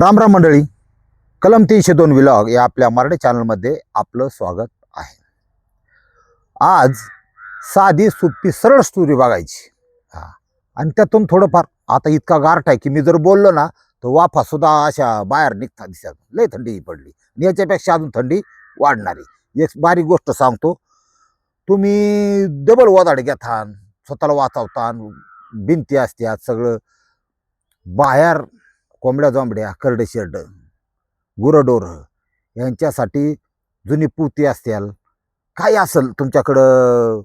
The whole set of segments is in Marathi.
राम राम मंडळी कलम तीनशे दोन विलॉग या आपल्या मराठी चॅनलमध्ये आपलं स्वागत आहे. आज साधी सोपी सरळ स्टोरी बघायची. हा. आणि त्यातून थोडंफार आता इतका गारठ आहे की मी जर बोललो ना तर वाफा सुद्धा अशा बाहेर निघता दिसत. लय थंडी पडली. आणि याच्यापेक्षा अजून थंडी वाढणारी. एक बारीक गोष्ट सांगतो. तुम्ही डबल वदाड घेतान स्वतःला वाचवतान भिंती असतात सगळं बाहेर कोंबड्या जोंबड्या करडे शेरड गुरंडोरं यांच्यासाठी जुनी पुती असतील काही असेल तुमच्याकडं?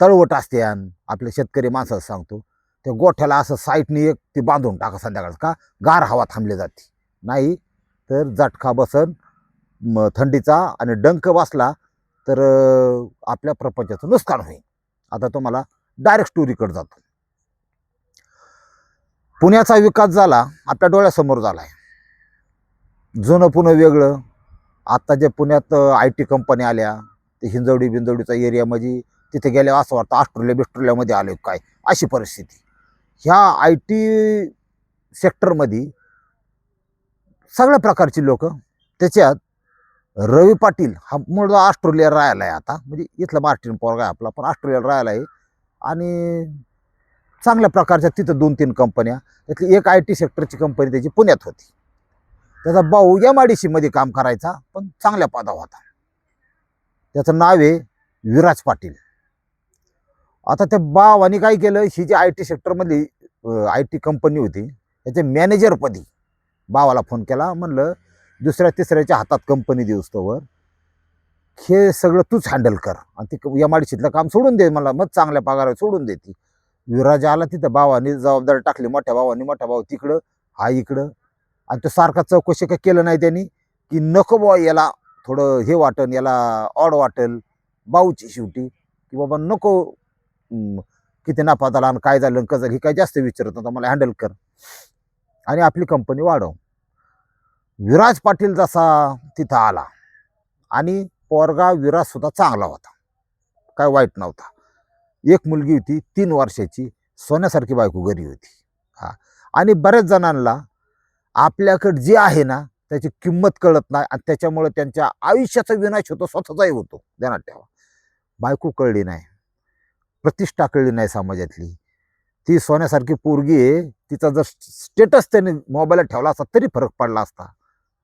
तळवट असत्यान आपले शेतकरी माणसाला सांगतो त्या गोठ्याला असं साईटनी एक ती बांधून टाका संध्याकाळ का? गार हवा थांबली जाते. नाही तर झटका बसन म थंडीचा आणि डंक बसला तर आपल्या प्रपंचाचं नुकसान होईल. आता तुम्हाला डायरेक्ट स्टोरीकडे जातो. पुण्याचा विकास झाला आपल्या डोळ्यासमोर झाला आहे जुनं पुणं वेगळं आत्ता जे पुण्यात आय टी कंपन्या आल्या ते हिंजवडी बिंजवडीचा एरियामध्ये तिथे गेल्यावर असं वाटतं ऑस्ट्रेलिया बिस्ट्रेलियामध्ये आलो काय अशी परिस्थिती. ह्या आय टी सेक्टरमध्ये सगळ्या प्रकारची लोक त्याच्यात रवी पाटील हा मूळ ऑस्ट्रेलिया राहायला आहे आता म्हणजे इथला मार्टिन पोरगा आहे आपला पण ऑस्ट्रेलियाला राहायला आहे आणि चांगल्या प्रकारच्या तिथं दोन तीन कंपन्या त्यातली एक आय टी सेक्टरची कंपनी त्याची पुण्यात होती. त्याचा भाऊ एम आय डी सीमध्ये काम करायचा पण चांगल्या पदा होता. त्याचं नाव आहे विराज पाटील. आता त्या भावाने काय केलं ही जी आय टी सेक्टरमधली आय टी कंपनी होती त्याच्या मॅनेजरपदी भावाला फोन केला म्हणलं दुसऱ्या तिसऱ्याच्या हातात कंपनी देऊस तोवर. हे सगळं तूच हँडल कर. आणि ती एम आय डी सीतलं काम सोडून दे मला मग चांगल्या पगारावर सोडून देते विराज आला तिथं भावाने जबाबदारी टाकली मोठ्या भावाने मोठा भाऊ तिकडं हा इकडं. आणि तो सारखा चौकशी काय केलं नाही त्यांनी की नको बुवा याला थोडं हे वाटन याला ऑड वाटेल भाऊची शेवटी की बाबा नको किती नफा झाला आणि काय झालं कसं झालं हे काय जास्त विचारत नव्हतं मला हँडल कर. आणि आपली कंपनी वाढव. विराज पाटील जसा तिथं आला आणि पोरगा विराज सुद्धा चांगला होता. काय वाईट नव्हता. एक मुलगी होती तीन वर्षाची सोन्यासारखी बायको घरी होती. हा. आणि बऱ्याच जणांना आपल्याकडे जे आहे ना त्याची किंमत कळत नाही आणि त्याच्यामुळे त्यांच्या आयुष्याचा विनाश होतो स्वतःचाही होतो. ध्यानात ठेवा. बायको कळली नाही. प्रतिष्ठा कळली नाही समाजातली. ती सोन्यासारखी पोरगी आहे तिचा जर स्टेटस त्याने मोबाईलला ठेवला असता तरी फरक पडला असता.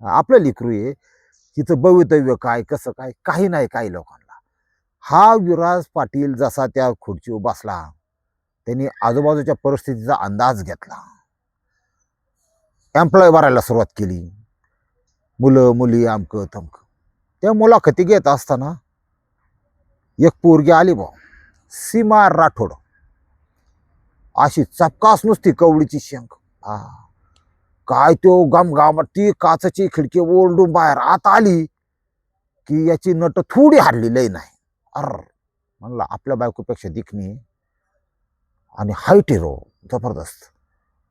आपलं लिकरू आहे तिचं भवितव्य काय कसं काय काही नाही काही लोकांना. हा विराज पाटील जसा त्या खुर्चीवर बसला त्यांनी आजूबाजूच्या परिस्थितीचा अंदाज घेतला. एम्प्लॉय भरायला सुरुवात केली. मुलं मुली आमकं तमकं. त्या मुलाखती घेत असताना एक पोरगी आली बा सीमा राठोड. अशी चपकास नुसती कवडीची शंख हा. काय तो गमगाम ती काचची खिडकी ओरडून बाहेर आत आली की याची नट थोडी हारलेली लय नाही. अर म्हणला आपल्या बायकोपेक्षा दिखणी आणि हाईट हिरो जबरदस्त.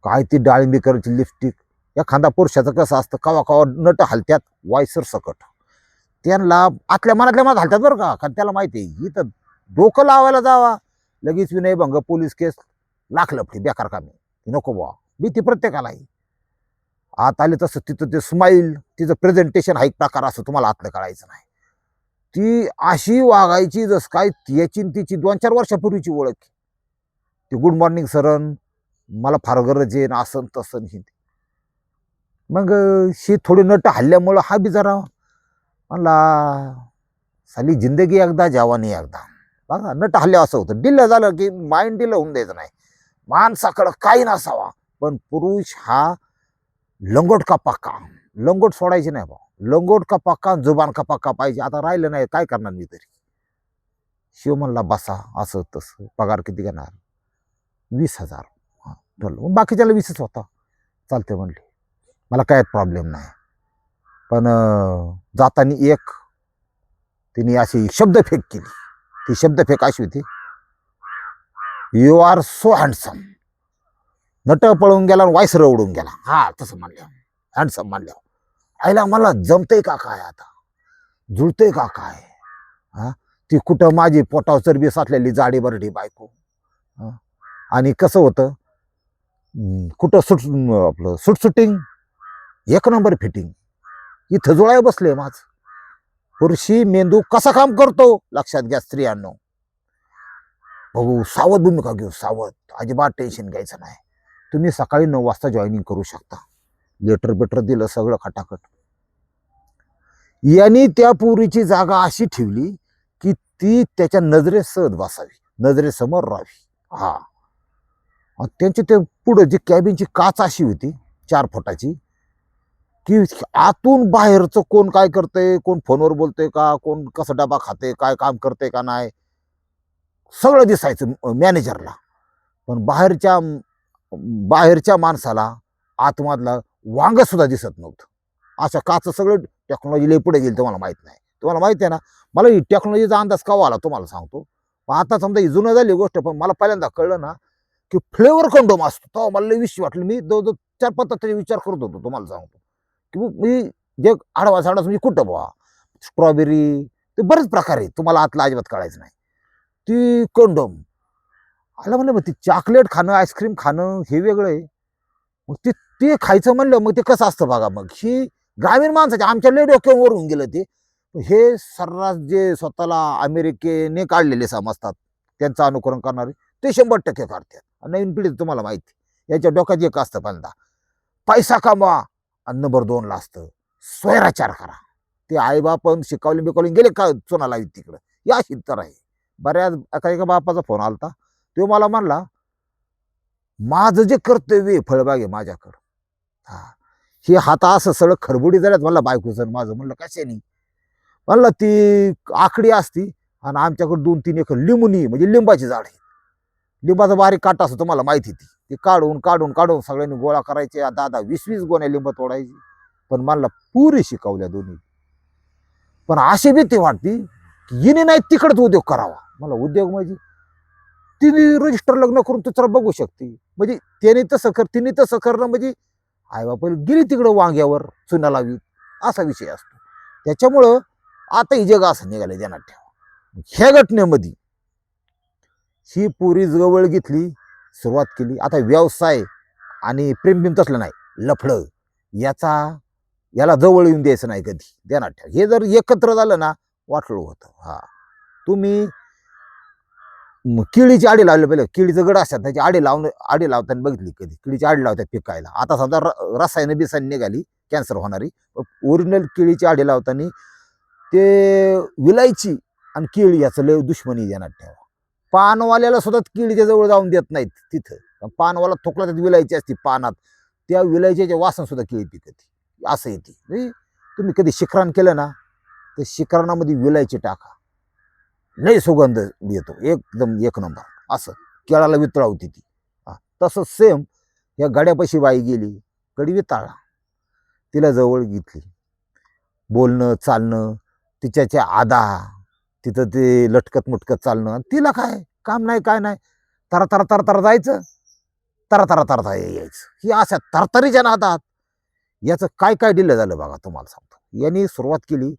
काय ती डाळिंबी करायची लिपस्टिक एखादा पुरुषाचं कसं असतं कवा कवा नट हलत्यात वायसर सकट. त्यांना आतल्या मनातल्या मनात हलत्यात बरं का कारण त्याला माहिती आहे इथं डोकं लावायला जावा. लगेच विनयभंग पोलीस केस लाख लपटी बेकार कामी. नको बुवा भीती प्रत्येकाला आहे. आत आले तसं तिथं ते स्माईल तिचं प्रेझेंटेशन हा एक प्रकार असं तुम्हाला आतलं कळायचं नाही. ती अशी वागायची जस काय याची तिची दोन चार वर्षापूर्वीची ओळख ती गुड मॉर्निंग सरन मला फार गरज आहे ना तसन न तसं मग शी थोडी नट हल्ल्यामुळं हा बी जरा म्हणला साली जिंदगी एकदा जवानी एकदा. बघा नट हल्ल्या असं होतं. डिल्लं झालं की माइंड डिलं होऊन द्यायचं नाही. माणसाकडं काही नसावा. पण पुरुष हा लंगोट का पक्का लंगोट सोडायची नाही बा लंगोट का पक्का जुबान का पक्का पाहिजे. आता राहिलं नाही काय करणार मी तरी? शिव म्हणला बसा असं तसं. पगार किती घेणार? वीस हजार. हां ठरलं मग बाकीच्याला वीसच होता. चालते म्हणले. मला काय प्रॉब्लेम नाही. पण जाताना एक तिने अशी शब्दफेक केली. ती शब्दफेक अशी होती. यू आर सो हँडसम नट पळून गेला आणि वायसर उडून गेला. हा तसं म्हणलं. हँडसम म्हणल्या आईला मला जमतंय का काय आता? जुळतंय का काय? हा? ती कुठं माझी पोटाव चरबी साठलेली जाडी बरडी बायको. आणि कसं होतं? कुठं सुट आपलं सुटसुटिंग? एक नंबर फिटिंग. इथं जुळाय बसले माझ. पुरुषी मेंदू कसा काम करतो? लक्षात घ्या स्त्रियांनो. भाऊ सावध भूमिका घेऊ सावध. अजिबात टेन्शन घ्यायचं नाही. तुम्ही सकाळी नऊ वाजता जॉईनिंग करू शकता. लेटर बेटर दिलं सगळं खटाखट. यांनी त्या पोरीची जागा अशी ठेवली की ती त्याच्या नजरे सहज बसावी नजरेसमोर राहावी. हा. आणि त्यांची ते पुढं जी कॅबिनची काच अशी होती चार फुटाची की आतून बाहेरचं कोण काय करतंय कोण फोनवर बोलतंय का कोण कसं डबा खाते काय काम करतंय का नाही सगळं दिसायचं मॅनेजरला. पण बाहेरच्या बाहेरच्या माणसाला आतमधला वांगसुद्धा दिसत नव्हतं. असं काच सगळं टेक्नॉलॉजी लई पुढे गेली तुम्हाला माहीत नाही. तुम्हाला माहिती आहे ना मला ही टेक्नॉलॉजीचा अंदाज कवा आला तुम्हाला सांगतो. पण आता समजा ही जुनं झाली गोष्ट पण मला पहिल्यांदा कळलं ना की फ्लेवर कंडोम असतो. तेव्हा मला लई विषय वाटलं. मी दो दो चार पाच तरी विचार करत होतो तुम्हाला सांगतो. की मी जे आडवा साडा म्हणजे कुठं बुवा? स्ट्रॉबेरी ते बरेच प्रकार आहे तुम्हाला आतला अजिबात कळायचं नाही. ती कंडोम आलं म्हणलं मग ती चॉकलेट खाणं आईस्क्रीम खाणं हे वेगळं आहे. मग ती ते खायचं म्हणलं मग ते कसं असतं बघा मग ही ग्रामीण माणसाच्या आमच्या लय डोक्यावर होऊन गेलं ते. हे सर्रास जे स्वतःला अमेरिकेने काढलेले समजतात त्यांचं अनुकरण करणारे ते शंभर टक्के काढतात नवीन पिढी तुम्हाला माहिती याच्या डोक्यात एक असतं पहिल्यांदा पैसा कमवा आणि नंबर दोनला असतं स्वैराचार करा. ते आईबापन शिकवले बिकवले गेले का चुना लावीत तिकडं? या अशी तर आहे बऱ्याच एका एका बापाचा फोन आलता तो मला म्हणला माझं जे कर्तव्य आहे फळबाग आहे माझ्याकडं. हा. हे हाता असं सगळं खरबुडी झाल्यात. म्हणलं बायकोचं माझं. म्हणलं कशाने म्हणलं ती आकडी असती आणि आमच्याकडे दोन तीन एकर लिंबुनी म्हणजे लिंबाची झाड आहे लिंबाचा बारीक काटा असतो तुम्हाला माहिती ती. ते काढून काढून काढून सगळ्यांनी गोळा करायचे. दादा वीस वीस गोण्या लिंब तोडायची. पण मला पुरी शिकवल्या दोन्ही. पण अशी भीती वाटती की हिने नाही तिकडच उद्योग करावा. मला उद्योग म्हणजे तिने रजिस्टर लग्न करून दुसरा बघू शकते. म्हणजे त्याने तसं कर तिने तसं करणं म्हणजे आई बाप गेली तिकडं वांग्यावर चुना लावी असा विषय असतो. त्याच्यामुळं आता ही जग असं निघालं ध्यानात ठेवा. ह्या घटनेमध्ये ही पुरी जवळ घेतली सुरुवात केली. आता व्यवसाय आणि प्रेम तसलं नाही लफडं. याचा याला जवळ येऊन द्यायचं नाही कधी. ध्यानात ठेवा. हे जर एकत्र झालं ना वाटलं होतं. हा. तुम्ही मग केळीची आडी लावली पहिले. केळीचं गड असतात त्याची आडी लावून आडी लावताना बघितली कधी. केळीची आडी लावतात पिकायला. आता समजा र- रसायनं बिसायनं निघाली कॅन्सर होणारी. ओरिजिनल केळीची आडी लावताना ते विलायची आणि केळी याचं लय दुश्मनी देण्यात ठेवा. पानवाल्याला सुद्धा केळीच्या जवळ जाऊन देत नाहीत तिथं. पानवाला थोकला त्यात विलायची असते पानात. त्या विलायच्या वासन सुद्धा केळी पिकते. असं येते. तुम्ही कधी शिखरण केलं ना तर शिखरणामध्ये विलायची टाका. लय सुगंध येतो. एकदम एक नंबर. असं केळाला वितळा होती ती तसं सेम या गाड्यापाशी बाई गेली गडी वितळा तिला जवळ घेतली. बोलणं चालणं तिच्याच्या आदा तिथं ते लटकत मुटकत चालणं तिला काय? काम नाही काय नाही. तरा तरा तर तर जायचं. तरा तरा तर यायचं. ही अशा तरतरीच्या नादात याचं काय काय दिलं झालं बघा तुम्हाला सांगतो. यांनी सुरुवात केली.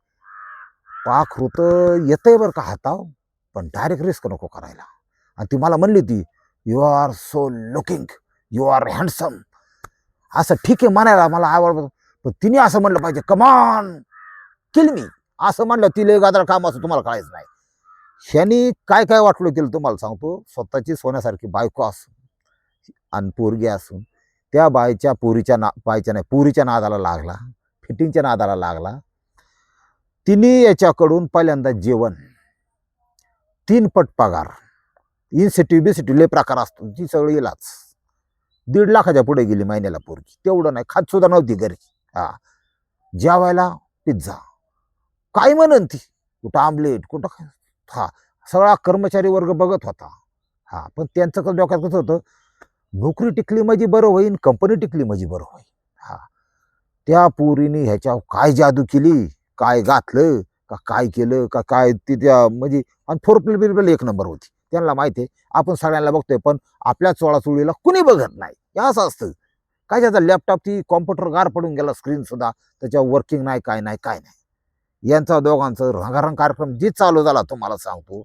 पाक येतं आहे बरं का हाताव पण डायरेक्ट रिस्क नको करायला. आणि ती मला म्हणली होती you are so looking you are handsome असं ठीक आहे म्हणायला मला आवड पण तिने असं म्हणलं पाहिजे कमान किल मी असं म्हणलं तिला गादर काम असं तुम्हाला कळायचं नाही. ह्यानी काय काय वाटलं केलं तुम्हाला सांगतो. स्वतःची सोन्यासारखी बायको असून आणि पोरगी असून त्या बायच्या पोरीच्या ना बायच्या नाही पोरीच्या नादाला लागला फिटिंगच्या नादाला लागला तिने याच्याकडून पहिल्यांदा जेवण. तीन पट पगार. इन्सेटिव्ह बिसेटिव्ह लय प्रकार असतो. ती सगळं इलाच दीड लाखाच्या पुढे गेली महिन्याला पोरगी. तेवढं नाही. खात सुद्धा नव्हती घरी. हा. जेवायला पिझ्झा. काय म्हणन ती? कुठं आमलेट कुठं काय? हा. सगळा कर्मचारी वर्ग बघत होता. हा. पण त्यांचं कसं डोक्यात कसं होतं? नोकरी टिकली माझी बरं होईन. कंपनी टिकली माझी बरं होईल हा. त्या पोरीने ह्याच्या काय जादू केली? काय घातलं का काय केलं का काय ती त्या म्हणजे आणि फोरप्ले बिरप्ले एक नंबर होती. त्यांना माहिती आहे आपण सगळ्यांना बघतोय पण आपल्या चोळाचोळीला कुणी बघत नाही. हे असं असतं. काय त्याचा लॅपटॉप ती कॉम्प्युटर गार पडून गेला स्क्रीन सुद्धा त्याच्यावर वर्किंग नाही काय नाही काय नाही. यांचा दोघांचं रंगारंग कार्यक्रम जे चालू झाला तुम्हाला सांगतो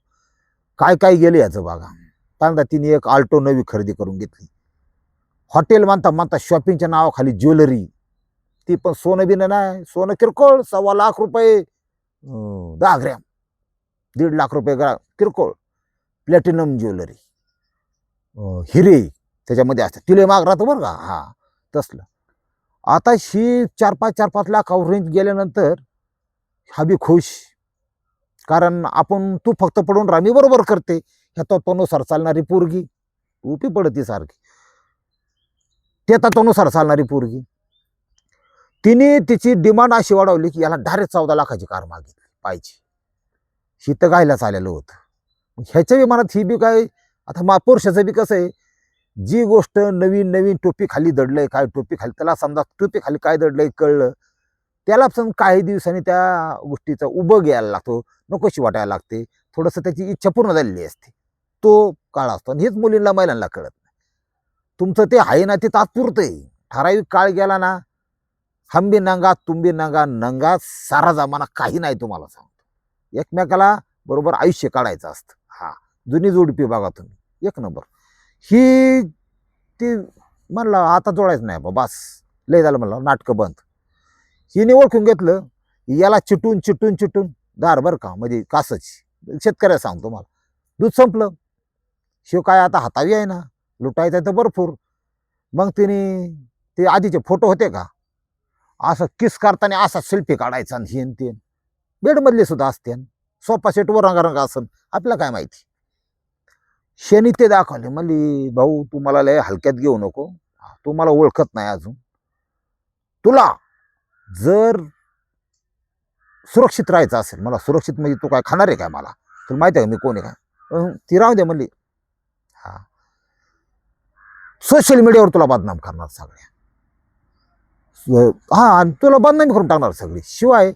काय काय गेलं याचं बघा. पहिल्यांदा तिने एक आल्टो नवी खरेदी करून घेतली. हॉटेल म्हणता म्हणता शॉपिंगच्या नावाखाली ज्वेलरी ती पण सोनं बिनं नाही. सोनं किरकोळ सव्वा लाख रुपये दहा ग्रॅम. दीड लाख रुपये ग्रा किरकोळ. प्लॅटिनम ज्वेलरी हिरे त्याच्यामध्ये असतात. तिले माग राहतं बरं का? हा तसलं. आता ही चार पाच चार पाच लाख रेंज गेल्यानंतर हा बी खुश. कारण आपण तू फक्त पडून रामी बरोबर करते. ह्या तत्वानुसार चालणारी पोरगी. तू बी पडती सारखी. त्या तत्वानुसार चालणारी पोरगी. तिने तिची डिमांड अशी वाढवली की याला डायरेक्ट चौदा लाखाची कार मागितली पाहिजे. ही तर गायलाच आलेलं होतं. ह्याच्या विमानात ही बी काय आता महापुरुषाचं बी कसं आहे जी गोष्ट नवीन नवीन टोपी खाली दडलंय काय टोपी खाली त्याला समजा टोपी खाली काय दडलंय कळलं त्याला पण काही दिवसांनी त्या गोष्टीचा उभं घ्यायला लागतो नकोशी वाटायला लागते थोडंसं त्याची इच्छा पूर्ण झालेली असते. तो काळ असतो आणि हेच मुलींना महिलांना कळत नाही. तुमचं ते आहे ना ते तात्पुरतं आहे ठराविक काळ गेला ना हंबी नंगा तुंबी नंगा नंगा सारा जमाना काही नाही तुम्हाला सांगतो. एकमेकाला बरोबर आयुष्य काढायचं असतं. हा जुनी जोडपी बघा तुम्ही. एक नंबर. ही ती म्हणलं आता जोडायचं नाही बा बस. लय झालं म्हणलं नाटकं बंद. हिने ओळखून घेतलं याला चिटून चिटून चिटून दार बरं का म्हणजे कासची. शेतकऱ्याला सांगतो मला दूध संपलं. शिव काय आता हातावी आहे ना? लुटायचं आहे तर भरपूर. मग तिने ते आधीचे फोटो होते का? असं किस करताना असा सेल्फी काढायचा आणि हे तेन ते. बेडमधले सुद्धा असते सोफा सेटवर रंगारंग असन. आपल्याला काय माहिती? शनी ते दाखवले. म्हणली भाऊ तू मला लय हलक्यात घेऊ नको. तू मला ओळखत नाही अजून. तुला जर सुरक्षित राहायचं असेल मला सुरक्षित म्हणजे तू काय खाणार आहे काय मला? तुला माहिती आहे का मी कोण आहे काय? ती राहू दे. म्हणली हा. सोशल मीडियावर तुला बदनाम करणार सगळ्या. हा आणि तुला बदनामी करून टाकणार सगळी. शिवाय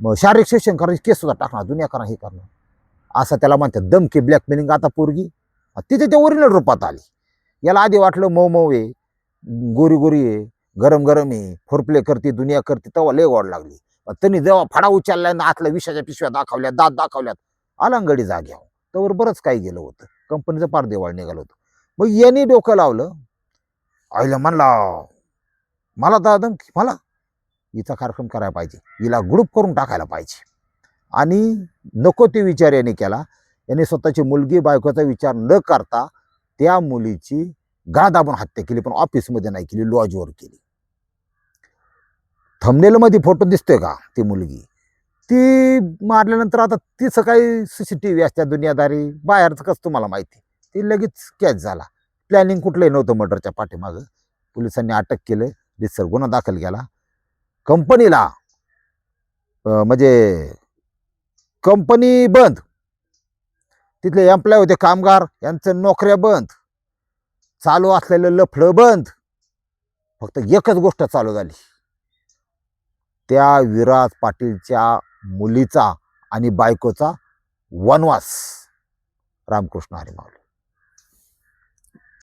मग शारीरिक शोषण करायची केस सुद्धा टाकणार दुनिया करणं हे करणार. असं त्याला म्हणतात दमकी ब्लॅकमेलिंग आता पोरगी. तिथे ते ओरिजिनल रूपात आली. याला आधी वाटलं मऊ मऊ आहे गोरी गोरी आहे गरम गरम आहे फोरप्ले करते दुनिया करते तेव्हा लय वाढ लागली. त्यांनी जेव्हा फाडा उचलला ना आतल्या विषाच्या पिशव्या दाखवल्या दात दाखवल्यात अलंगडी जाग्यावर त्यावर बरंच काही गेलं होतं. कंपनीचं पार देवाळ निघालं होतं. मग यांनी डोकं लावलं. आईला म्हणला मला दादम की मला. हिचा कार्यक्रम करायला पाहिजे. हिला ग्रुप करून टाकायला पाहिजे. आणि नको ते विचार याने केला. याने स्वतःची मुलगी बायकोचा विचार न करता त्या मुलीची गा दाबून हत्या केली पण ऑफिसमध्ये नाही केली लॉजवर केली. थमनेलमध्ये फोटो दिसतोय का ती मुलगी? ती मारल्यानंतर आता तिचं काही सी सी टी व्ही असत्या दुनियादारी बाहेरचं कसं तुम्हाला माहिती? ती लगेच कॅच झाला. प्लॅनिंग कुठलंही नव्हतं मर्डरच्या पाठीमागं. पोलिसांनी अटक केलं रितसर गुन्हा दाखल केला. कंपनीला म्हणजे कंपनी बंद. तिथले एम्प्लॉय होते कामगार यांचं नोकऱ्या बंद. चालू असलेलं लफडं बंद. फक्त एकच गोष्ट चालू झाली. त्या विराज पाटीलच्या मुलीचा आणि बायकोचा वनवास. रामकृष्ण हरी